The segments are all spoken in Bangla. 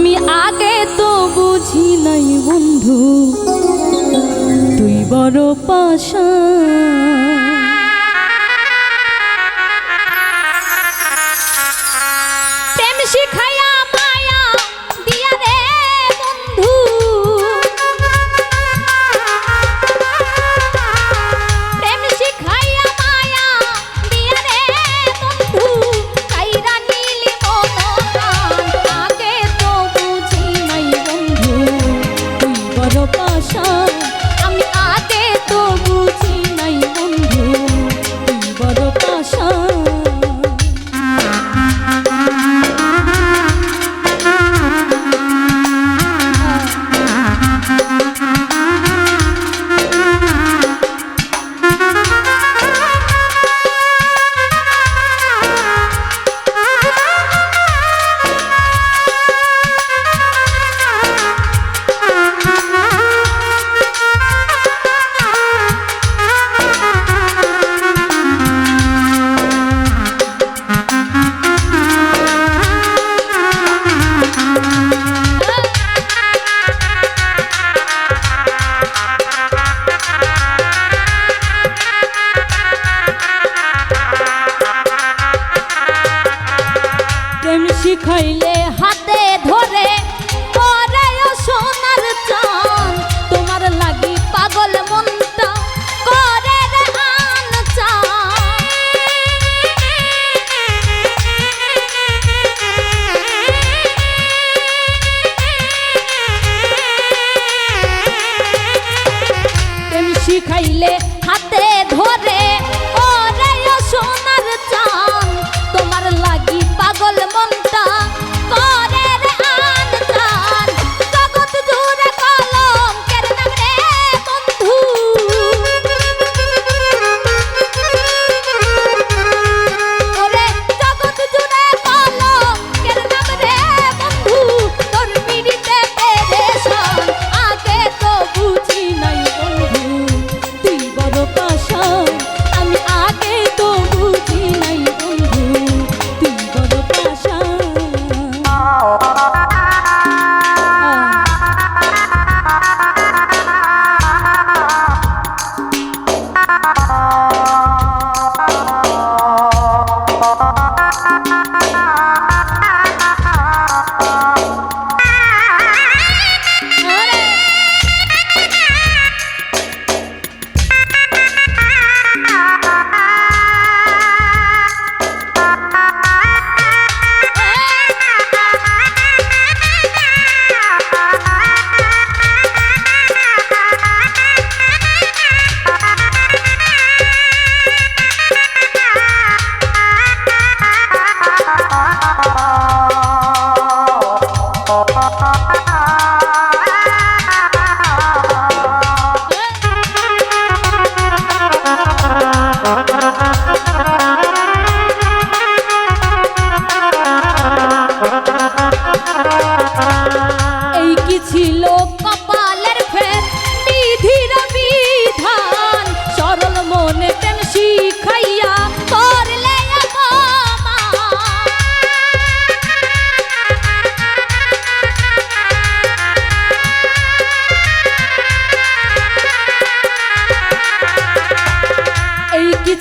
আমি আগে তো বুঝি নাই বন্ধু তুই বড় পাশা প্রেম শিখাই le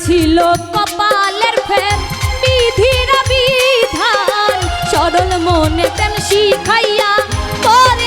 ছিল কপালের ফের। বিধিরা বিধান সরল মনে প্রেম শিখাইয়া করে